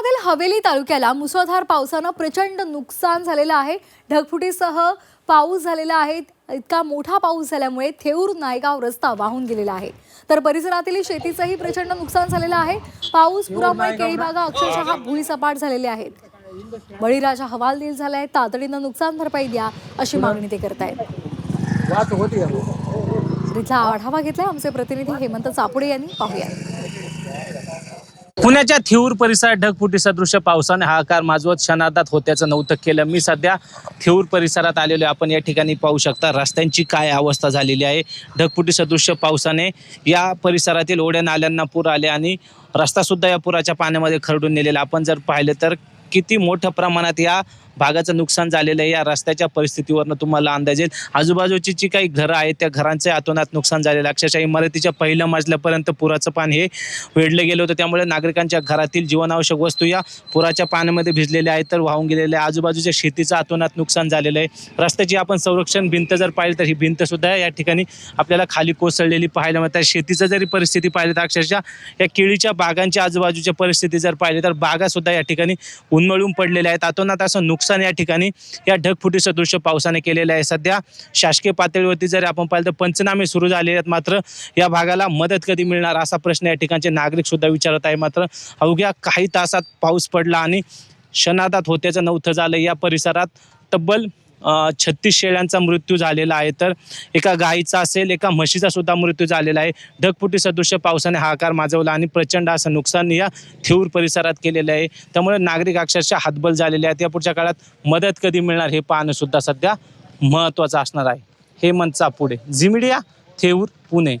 महाराष्ट्रामधील हवेली तालुक्याला मुसळधार पावसानं प्रचंड नुकसान झालेलं आहे. ढगफुटीसह पाऊस झालेला आहे. इतका मोठा पाऊस झाल्यामुळे थेऊर नायगाव रस्ता वाहून गेलेला आहे. तर परिसरातील शेतीचंही प्रचंड नुकसान झालेलं आहे. पाऊस पुरामुळे केळी बागा अक्षरशः भुईसपाट झालेले आहेत. बळीराजा हवालदिल झालाय. तातडीनं नुकसान भरपाई द्या अशी मागणी ते करतायत. इथला आढावा घेतलाय आमचे प्रतिनिधी हेमंत चापुडे यांनी. पाहूया. पुण्याच्या थिऊर परिसरात ढगफुटी सदृश्य पावसाने हाकार माजवत क्षणार्धात होत्याचं नौतक केलं. मी सध्या थिऊर परिसरात आलेलो आहे. आपण या ठिकाणी पाहू शकता रस्त्यांची काय अवस्था झालेली आहे. ढगफुटी सदृश्य पावसाने या परिसरातील ओढ्या नाल्यांना पूर आले आणि रस्तासुद्धा या पुराच्या पाण्यामध्ये खरडून नेलेला. आपण जर पाहिलं तर किती मोठ्या प्रमाणात या भागाचं नुकसान झालेलं आहे. या रस्त्याच्या परिस्थितीवरनं तुम्हाला अंदाज येईल. आजूबाजूची जी काही घरं आहेत त्या घरांचे आतोनात नुकसान झालेलं आहे. अक्षरशः इमारतीच्या पहिल्या मजल्यापर्यंत पुराचं पाणी हे वेढलं गेलं होतं. त्यामुळे नागरिकांच्या घरातील जीवनावश्यक वस्तू या पुराच्या पाण्यामध्ये भिजलेल्या आहेत तर वाहून गेलेल्या आहे आजूबाजूच्या शेतीचं आतोनात नुकसान झालेलं आहे. रस्त्याची आपण संरक्षण भिंत जर पाहिली तर ही भिंत सुद्धा या ठिकाणी आपल्याला खाली कोसळलेली पाहायला मिळतात शेतीचं जरी परिस्थिती पाहिली तर अक्षरशः या केळीच्या बागांच्या आजूबाजूच्या परिस्थिती जर पाहिली तर बागा सुद्धा या ठिकाणी उन्मळून पडलेल्या आहेत. आतोनात असं नुकसान या ठिकाणी या ढगफुटी सदृश्य पावसाने केलेलं आहे. सध्या शासकीय पातळीवरती जर आपण पाहिलं तर पंचनामे सुरू झालेले आहेत. मात्र या भागाला मदत कधी मिळणार असा प्रश्न या ठिकाणचे नागरिक सुद्धा विचारत आहे मात्र अवघ्या काही तासात पाऊस पडला आणि क्षणादात होत्याचं नव्हतं झालं. या परिसरात तब्बल छत्तीस शेळ्यांचा मृत्यू झालेला आहे. तर एका गायीचा असेल एका म्हशीचा सुद्धा मृत्यू झालेला आहे. ढगफुटी सदृश्य पावसाने हाकार माजवला आणि प्रचंड असं नुकसान या थेऊर परिसरात केलेलं आहे. त्यामुळे नागरिक अक्षरशः हातबल झालेले आहेत. या पुढच्या काळात मदत कधी मिळणार हे पाहणं सुद्धा सध्या महत्त्वाचं असणार आहे. हे मनचा पुढे झिमिडिया थेऊर पुणे.